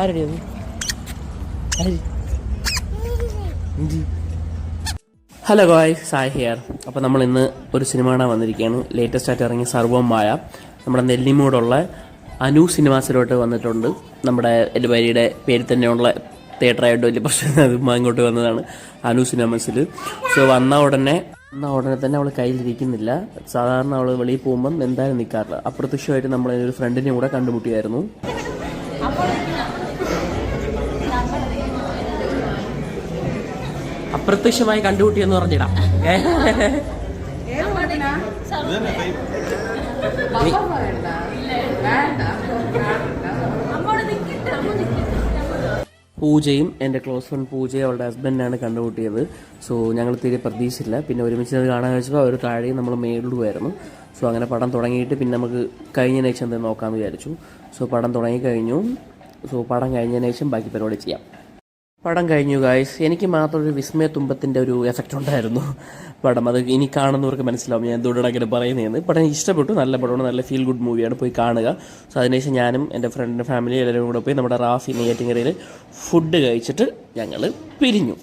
ആരടി അത് ആര് ഹലോ ഗോയ് സായ് ഹിയർ അപ്പോൾ നമ്മൾ ഇന്ന് ഒരു സിനിമ കാണാൻ വന്നിരിക്കുകയാണ്. ലേറ്റസ്റ്റ് ആയിട്ട് ഇറങ്ങിയ സർവം മായ നമ്മുടെ നെല്ലിമൂടുള്ള അനു സിനിമാസിലോട്ട് വന്നിട്ടുണ്ട്. നമ്മുടെ എലുബാരിയുടെ പേരിൽ തന്നെയുള്ള തിയേറ്ററായിട്ട് വലിയ പ്രശ്നം അത് ഇങ്ങോട്ട് വന്നതാണ് അനു സിനിമാസിൽ സോ വന്ന ഉടനെ വന്ന ഉടനെ തന്നെ അവൾ കയ്യിലിരിക്കുന്നില്ല. സാധാരണ അവൾ വെളിയിൽ പോകുമ്പം എന്തായാലും നിൽക്കാറില്ല അപ്രത്യക്ഷമായിട്ട് നമ്മൾ ഒരു ഫ്രണ്ടിനെ കൂടെ കണ്ടുമുട്ടിയായിരുന്നു. അപ്രത്യക്ഷമായി കണ്ടുകൂട്ടിയെന്ന് പറഞ്ഞിടാം? പൂജയും എന്റെ ക്ലോസ് ഫ്രണ്ട് പൂജയും അവളുടെ ഹസ്ബൻഡാണ് കണ്ടുകൂട്ടിയത് സോ ഞങ്ങൾ തീരെ പ്രതീക്ഷിച്ചില്ല. പിന്നെ ഒരുമിച്ച് കാണാൻ വെച്ചപ്പോൾ അവർ താഴെയും നമ്മൾ മേളിലുമായിരുന്നു. സോ അങ്ങനെ പടം തുടങ്ങിയിട്ട് പിന്നെ നമുക്ക് കഴിഞ്ഞതിന് ശേഷം എന്തെങ്കിലും നോക്കാമെന്ന് വിചാരിച്ചു. സോ പടം തുടങ്ങി കഴിഞ്ഞു സോ പടം കഴിഞ്ഞതിന് ശേഷം ബാക്കി പരിപാടി ചെയ്യാം. പടം കഴിഞ്ഞു ഗായ്സ് എനിക്ക് മാത്രം ഒരു വിസ്മയ തുമ്പത്തിന്റെ ഒരു എഫക്റ്റ് ഉണ്ടായിരുന്നു. പടം. അത് ഇനി കാണുന്നവർക്ക് മനസ്സിലാവും ഞാൻ എന്തുകൊണ്ടാണ് പറയുന്നതെന്ന്. പടം ഇഷ്ടപ്പെട്ടു. നല്ല പടമാണ്. നല്ല ഫീൽ ഗുഡ് മൂവിയാണ് പോയി കാണുക. സോ അതിനുശേഷം ഞാനും എന്റെ ഫ്രണ്ടിന്റെ ഫാമിലി എല്ലാവരും കൂടെ പോയി നമ്മുടെ റാഫി നെയ്യാറ്റിങ്കരയിൽ ഫുഡ് കഴിച്ചിട്ട് ഞങ്ങൾ പിരിഞ്ഞു.